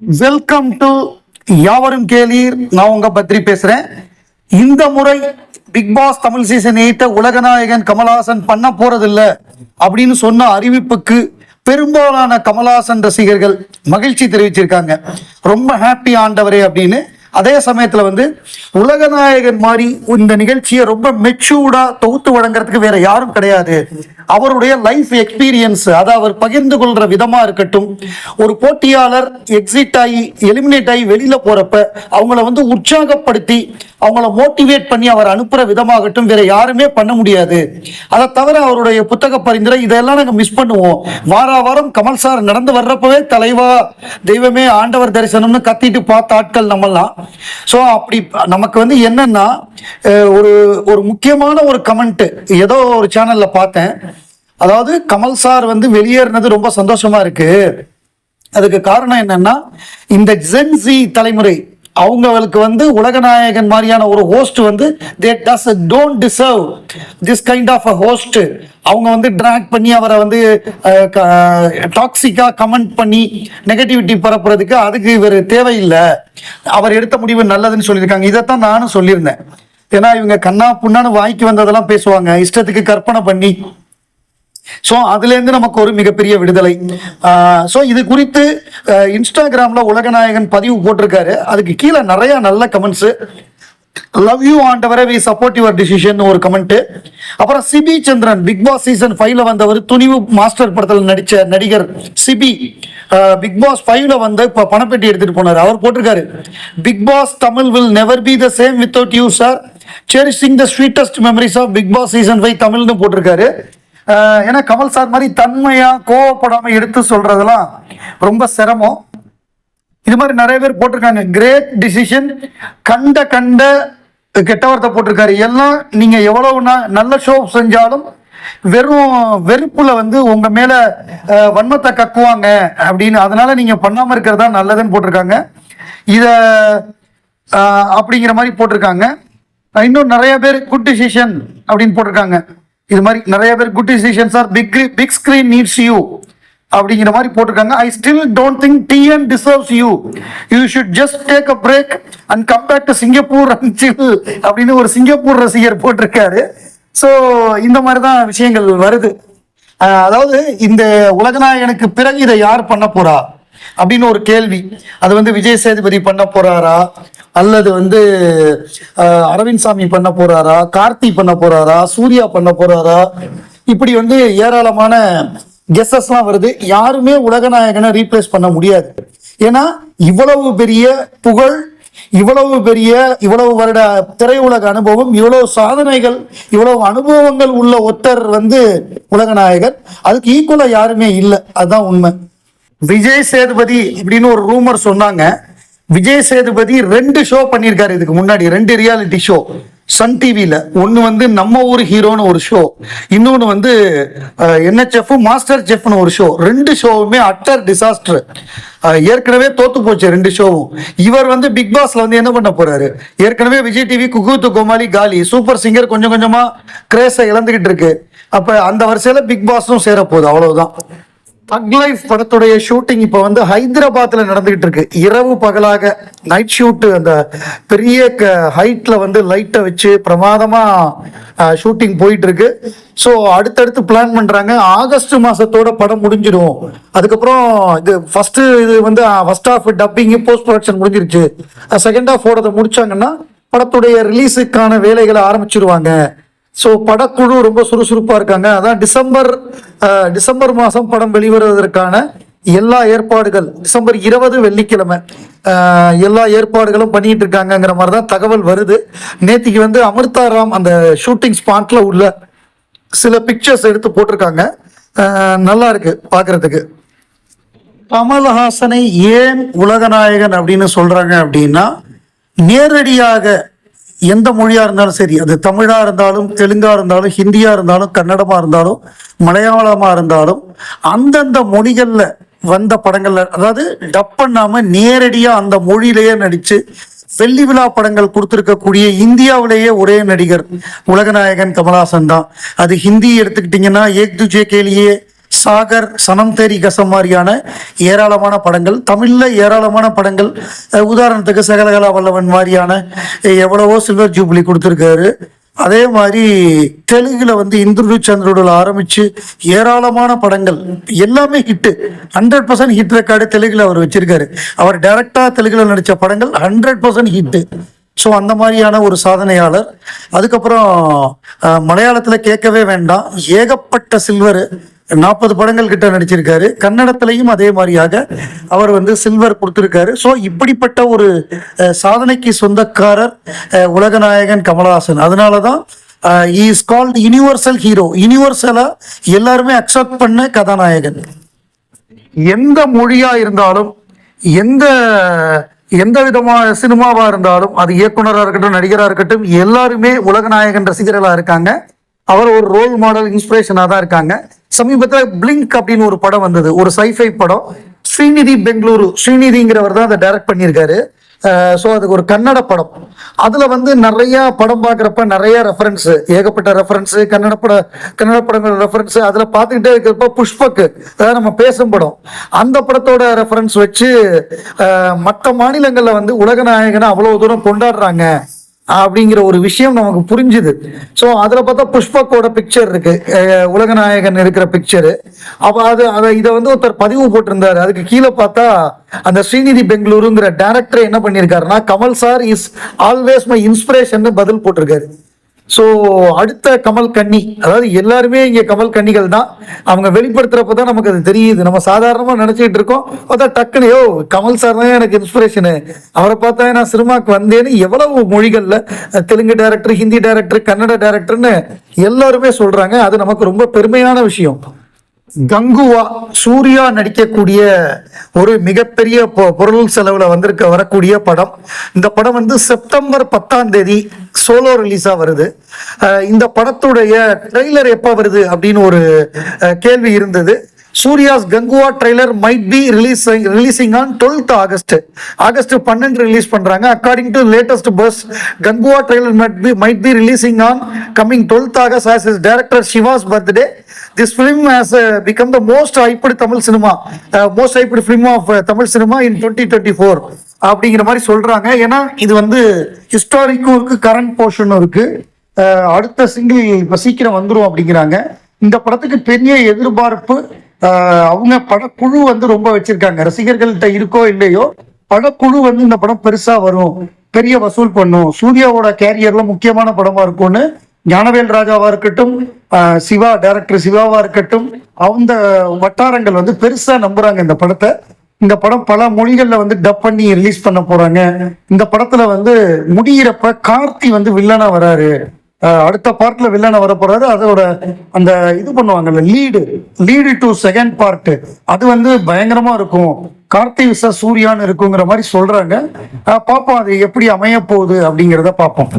Welcome to யாவரும் கேளீர். நான் உங்க பத்ரி பேசுறேன். இந்த முறை பிக் பாஸ் தமிழ் சீசன் எயிட்ட உலகநாயகன் கமலஹாசன் பண்ண போறதில்ல அப்படின்னு சொன்ன அறிவிப்புக்கு பெரும்பாலான கமலஹாசன் ரசிகர்கள் மகிழ்ச்சி தெரிவிச்சிருக்காங்க. ரொம்ப ஹாப்பி ஆண்டவரே அப்படின்னு. அதே சமயத்தில் வந்து உலகநாயகன் மாதிரி இந்த நிகழ்ச்சியை ரொம்ப மெச்சூர்டாக தொகுத்து வழங்குறதுக்கு வேற யாரும் கிடையாது. அவருடைய லைஃப் எக்ஸ்பீரியன்ஸ் அதை அவர் பகிர்ந்து கொள்ற விதமா இருக்கட்டும் ஒரு போட்டியாளர் எக்ஸிட் ஆகி எலிமினேட் ஆகி வெளியில போறப்ப அவங்கள வந்து உற்சாகப்படுத்தி அவங்கள மோட்டிவேட் பண்ணி அவர் அனுப்புற விதமாகட்டும் வேற யாருமே பண்ண முடியாது. அதை தவிர அவருடைய புத்தக பரிந்துரை இதெல்லாம் நாங்கள் மிஸ் பண்ணுவோம். வார வாரம் கமல் சார் நடந்து வர்றப்பவே தலைவா தெய்வமே ஆண்டவர் தரிசனம்னு கத்திட்டு பார்த்த ஆட்கள் நம்மலாம் ஸோ அப்படி நமக்கு வந்து என்னன்னா ஒரு ஒரு முக்கியமான ஒரு கமெண்ட் ஏதோ ஒரு சேனல்ல பார்த்தேன். அதாவது கமல் சார் வந்து வெளியேறினது ரொம்ப சந்தோஷமா இருக்கு. அதுக்கு காரணம் என்னன்னா இந்த ஜென்சி தலைமுறை அவங்களுக்கு வந்து உலகநாயகன் மாதிரியான ஒரு ஹோஸ்ட் வந்து they does don't deserve this kind of a host அவங்க வந்து ட்ராக் பண்ணி அவரை வந்து டாக்ஸிக்காக கமெண்ட் பண்ணி நெகட்டிவிட்டி பரப்புறதுக்கு அதுக்கு இவர் தேவையில்லை. அவர் எடுத்த முடிவு நல்லதுன்னு சொல்லியிருக்காங்க. இதைத்தான் நானும் சொல்லியிருந்தேன். ஏன்னா இவங்க கண்ணா புண்ணான்னு வாய்க்கு வந்ததெல்லாம் பேசுவாங்க. இஷ்டத்துக்கு கற்பனை பண்ணி ஸோ அதுலேருந்து நமக்கு ஒரு மிகப்பெரிய விடுதலை. ஸோ இது குறித்து இன்ஸ்டாகிராமில் இன்ஸ்டாகிராம்ல உலகநாயகன் பதிவு போட்டிருக்காரு. அதுக்கு கீழே நிறைய நல்ல கமெண்ட்ஸ் லவ் யூ ஆண்டவரை வி சப்போர்ட் யுவர் டிசிஷன் ஒரு கமெண்ட் அப்புறம் Sibi Chandran Bigg Boss season ஃபைவ்ல வந்தவர் துணிவு மாஸ்டர் படத்தில் நடிச்ச நடிகர் சிபி. பிக் பாஸ் ஃபைவ்ல வந்து இப்போ பணப்பெட்டி எடுத்துட்டு போனார். அவர் போட்டிருக்காரு. Bigg Boss Tamil will never be the same without you sir cherishing the sweetest memories of Bigg Boss season five தமிழ்னு போட்டிருக்காரு. ஏன்னா கமல் சார் மாதிரி தன்மையா கோவப்படாம எடுத்து சொல்றதெல்லாம் ரொம்ப சிரமம். இது மாதிரி நிறைய பேர் போட்டிருக்காங்க. கிரேட் டிசிஷன் கண்ட கண்ட கெட்ட வார்த்தை போட்டிருக்காரு. எல்லாம் நீங்க எவ்வளவு நல்ல ஷோ செஞ்சாலும் வெறும் வெறுப்புல வந்து உங்க மேல வன்மத்தை கக்குவாங்க அப்படின்னு அதனால நீங்க பண்ணாம இருக்கிறதா நல்லதுன்னு போட்டிருக்காங்க. இத அப்படிங்கிற மாதிரி போட்டிருக்காங்க. இன்னும் நிறைய பேர் குட் டிசிஷன் அப்படின்னு போட்டிருக்காங்க. இது மாதிரி நிறைய பேர் good decisions are big big screen needs you அப்படிங்கிற மாதிரி போட்டிருக்காங்க. I still don't think TN deserves you you should just take a break and come back to Singapore and chill அப்படின்னு ஒரு சிங்கப்பூர் ரசிகர் போட்டிருக்காரு. ஸோ இந்த மாதிரி தான் விஷயங்கள் வருது. அதாவது இந்த உலகநாயகனுக்கு பிறகு இதை யார் பண்ண போறா? அப்படின்னு ஒரு கேள்வி. அது வந்து விஜய் சேதுபதி பண்ண போறாரா? அல்லது வந்து அரவிந்த் சாமி பண்ண போறாரா கார்த்தி பண்ண போறாரா சூர்யா பண்ண போறாரா? இப்படி வந்து ஏராளமான கெஸ்டஸ்லாம் வருது. யாருமே உலகநாயகனை ரீப்ளேஸ் பண்ண முடியாது. ஏன்னா இவ்வளவு பெரிய புகழ் இவ்வளவு பெரிய இவ்வளவு வருட திரையுலக அனுபவம் இவ்வளவு சாதனைகள் இவ்வளவு அனுபவங்கள் உள்ள ஒருத்தர் வந்து உலகநாயகர் அதுக்கு ஈக்குவலா யாருமே இல்லை. அதுதான் உண்மை. விஜய் சேதுபதி அப்படின்னு ஒரு ரூமர் சொன்னாங்க. விஜய் சேதுபதி ரெண்டு ஷோ பண்ணியிருக்காரு. இதுக்கு முன்னாடி ரெண்டு ரியாலிட்டி ஷோ சன் டிவியில ஒன்னு வந்து நம்ம ஊர் ஹீரோன்னு ஒரு ஷோ இன்னொன்னு வந்து என்ஹெச்எஃப் மாஸ்டர் செஃப்னு ஒரு ஷோ ரெண்டு ஷோவுமே அட்டர் டிசாஸ்டர் ஏற்கனவே தோத்து போச்சு ரெண்டு ஷோவும் இவர் வந்து பிக் பாஸ்ல வந்து என்ன பண்ண போறாரு? ஏற்கனவே விஜய் டிவி குகுத்து கோமாளி காலி சூப்பர் சிங்கர் கொஞ்சம் கொஞ்சமா கிரேஸை இழந்துகிட்டு இருக்கு. அப்ப அந்த வரிசையில பிக் பாஸும் சேரப்போகுது. அவ்வளவுதான். தக் லைஃப் படத்துடைய ஷூட்டிங் இப்போ வந்து ஹைதராபாத்ல நடந்துகிட்டு இருக்கு. இரவு பகலாக நைட் ஷூட்டு அந்த பெரிய ஹைட்ல வந்து லைட்டை வச்சு பிரமாதமா ஷூட்டிங் போயிட்டு இருக்கு. ஸோ அடுத்தடுத்து பிளான் பண்றாங்க. ஆகஸ்ட் மாசத்தோட படம் முடிஞ்சிடும். அதுக்கப்புறம் இது ஃபர்ஸ்ட் இது வந்து first half dubbing post production முடிஞ்சிருச்சு. செகண்ட் ஆஃப் ஓடதை முடிச்சாங்கன்னா படத்துடைய ரிலீஸுக்கான வேலைகளை ஆரம்பிச்சிருவாங்க. ஸோ படக்குழு ரொம்ப சுறுசுறுப்பாக இருக்காங்க. அதான் டிசம்பர் டிசம்பர் மாதம் படம் வெளிவருவதற்கான எல்லா ஏற்பாடுகள் டிசம்பர் இருபது வெள்ளிக்கிழமை எல்லா ஏற்பாடுகளும் பண்ணிட்டு இருக்காங்கங்கிற மாதிரி தான் தகவல் வருது. நேத்திக்கு வந்து அமிர்தா ராம் அந்த ஷூட்டிங் ஸ்பாட்ல உள்ள சில பிக்சர்ஸ் எடுத்து போட்டிருக்காங்க. நல்லா இருக்கு பாக்குறதுக்கு. கமல்ஹாசனை ஏன் உலகநாயகன் அப்படின்னு சொல்றாங்க அப்படின்னா நேரடியாக எந்த மொழியா இருந்தாலும் சரி அது தமிழா இருந்தாலும் தெலுங்கா இருந்தாலும் ஹிந்தியா இருந்தாலும் கன்னடமா இருந்தாலும் மலையாளமா இருந்தாலும் அந்தந்த மொழிகள்ல வந்த படங்கள்ல அதாவது டப் பண்ணாம நேரடியா அந்த மொழியிலேயே நடிச்சு வெள்ளி விழா படங்கள் கொடுத்துருக்கக்கூடிய இந்தியாவிலேயே ஒரே நடிகர் உலகநாயகன் கமலஹாசன் தான். அது ஹிந்தி எடுத்துக்கிட்டிங்கன்னா ஏக் துஜே கேலியே சாகர் சனம் தேரி கசம் மாதிரியான ஏராளமான படங்கள் தமிழில் ஏராளமான படங்கள் உதாரணத்துக்கு சகலகலா வல்லவன் மாதிரியான எவ்வளவோ சில்வர் ஜூப்ளி கொடுத்துருக்காரு. அதே மாதிரி தெலுங்குல வந்து இந்துரு சந்திரோட ஆரம்பிச்சு ஏராளமான படங்கள் எல்லாமே hit hundred percent hit record தெலுங்குல அவர் வச்சிருக்காரு. அவர் டைரக்டா தெலுங்குல நடிச்ச படங்கள் ஹண்ட்ரட் பர்சன்ட் ஹிட்டு ஸோ அந்த மாதிரியான ஒரு சாதனையாளர். அதுக்கப்புறம் மலையாளத்தில் கேட்கவே வேண்டாம். ஏகப்பட்ட சில்வர். நாற்பது படங்கள் கிட்ட நடிச்சிருக்காரு. கன்னடத்திலையும் அதே மாதிரியாக அவர் வந்து சில்வர் கொடுத்திருக்காரு. ஸோ இப்படிப்பட்ட ஒரு சாதனைக்கு சொந்தக்காரர் உலகநாயகன் கமலஹாசன். அதனால தான் இஸ் கால்ட் யூனிவர்சல் ஹீரோ யூனிவர்சலா எல்லாருமே அக்செப்ட் பண்ண கதாநாயகன். எந்த மொழியா இருந்தாலும் எந்த எந்த விதமான சினிமாவா இருந்தாலும் அது இயக்குனராக இருக்கட்டும் நடிகராக இருக்கட்டும் எல்லாருமே உலகநாயகன் ரசிகர்களா இருக்காங்க. அவர் ஒரு ரோல் மாடல் இன்ஸ்பிரேஷனாக தான் இருக்காங்க. சமீபத்தில் பிளிங்க் அப்படின்னு ஒரு படம் வந்தது. ஒரு சைஃபை படம். ஸ்ரீநிதி பெங்களூரு. ஸ்ரீநிதிங்கிறவர் தான் அதை டைரக்ட் பண்ணியிருக்காரு. ஸோ அதுக்கு ஒரு கன்னட படம். அதில் வந்து நிறையா படம் பார்க்குறப்ப நிறைய ரெஃபரன்ஸு ஏகப்பட்ட ரெஃபரன்ஸு கன்னட பட கன்னட படங்கள் ரெஃபரன்ஸு அதில் பார்த்துக்கிட்டே இருக்கிறப்ப புஷ்பக்கு அதாவது நம்ம பேசும் படம். அந்த படத்தோட ரெஃபரன்ஸ் வச்சு மற்ற மாநிலங்களில் வந்து உலக நாயகனை அவ்வளோ தூரம் கொண்டாடுறாங்க. அப்படிங்கிற ஒரு விஷயம் நமக்கு புரிஞ்சுது. ஸோ அதில் பார்த்தா புஷ்பக்கோட பிக்சர் இருக்கு. உலகநாயகன் இருக்கிற பிக்சரு அப்போ அது அதை இதை வந்து ஒருத்தர் பதிவு போட்டிருந்தாரு. அதுக்கு கீழே பார்த்தா அந்த ஸ்ரீநிதி பெங்களூருங்கிற டேரக்டர் என்ன பண்ணியிருக்காருன்னா Kamal sir is always my inspiration பதில் போட்டிருக்காரு. ஸோ அடுத்த கமல் கண்ணி அதாவது எல்லாருமே இங்கே கமல் கன்னிகள் தான். அவங்க வெளிப்படுத்துறப்ப தான் நமக்கு அது தெரியுது. நம்ம சாதாரணமாக நினச்சிக்கிட்டு இருக்கோம். பார்த்தா டக்குனு யோ கமல் சார் தான் எனக்கு இன்ஸ்பிரேஷனு அவரை பார்த்தா நான் சினிமாவுக்கு வந்தேன்னு எவ்வளவு மொழிகளில் தெலுங்கு டேரக்டர் ஹிந்தி டேரக்டர் கன்னட டேரக்டர்னு எல்லாருமே சொல்கிறாங்க அது நமக்கு ரொம்ப பெருமையான விஷயம். கங்குவா சூர்யா நடிக்கக்கூடிய ஒரு மிகப்பெரிய பொ- பொருள் செலவுல வந்திருக்க வரக்கூடிய படம். இந்த படம் வந்து செப்டம்பர் பத்தாம் தேதி சோலோ ரிலீஸா வருது. அஹ் இந்த படத்துடைய ட்ரெய்லர் எப்போ வருது அப்படின்னு ஒரு கேள்வி இருந்தது. Suriya's Kanguva trailer might be release releasing on twelfth August August பன்னெண்டு ரிலீஸ் பண்றாங்க. According to latest buzz Kanguva trailer might be might be releasing on coming twelfth August as is director Siva's birthday this film has become the most hyped Tamil cinema most hyped film of Tamil cinema in twenty twenty four அப்படிங்கிற மாதிரி சொல்றாங்க. ஏன்னா இது வந்து ஹிஸ்டாரிக்கும் இருக்கு current போர்ஷனும் இருக்கு. அடுத்த single இப்போ சீக்கிரம் வந்துடும் அப்படிங்கிறாங்க. இந்த படத்துக்கு பெரிய எதிர்பார்ப்பு அவங்க படக்குழு வந்து ரொம்ப வச்சிருக்காங்க. ரசிகர்கள்ட்ட இருக்கோ இல்லையோ படக்குழு வந்து இந்த படம் பெருசா வரும். பெரிய வசூல் பண்ணும். சூர்யாவோட கேரியர்ல முக்கியமான படமா இருக்கும்னு ஞானவேல் ராஜாவா இருக்கட்டும் சிவா டைரக்டர் சிவாவா இருக்கட்டும் அந்த வட்டாரங்கள் வந்து பெருசா நம்புறாங்க இந்த படத்தை. இந்த படம் பல மொழிகள்ல வந்து டப் பண்ணி ரிலீஸ் பண்ண போறாங்க. இந்த படத்துல வந்து முடியிறப்ப கார்த்தி வந்து வில்லனா வராரு. அடுத்த பார்ட்ல வில்லனை வரப்போறாரு அதோட அந்த இது பண்ணுவாங்கல்ல lead lead to second part அது வந்து பயங்கரமா இருக்கும். கார்த்தி விசா சூர்யான்னு இருக்குங்கிற மாதிரி சொல்றாங்க. பார்ப்போம் அது எப்படி அமைய போகுது அப்படிங்கிறத பார்ப்போம்.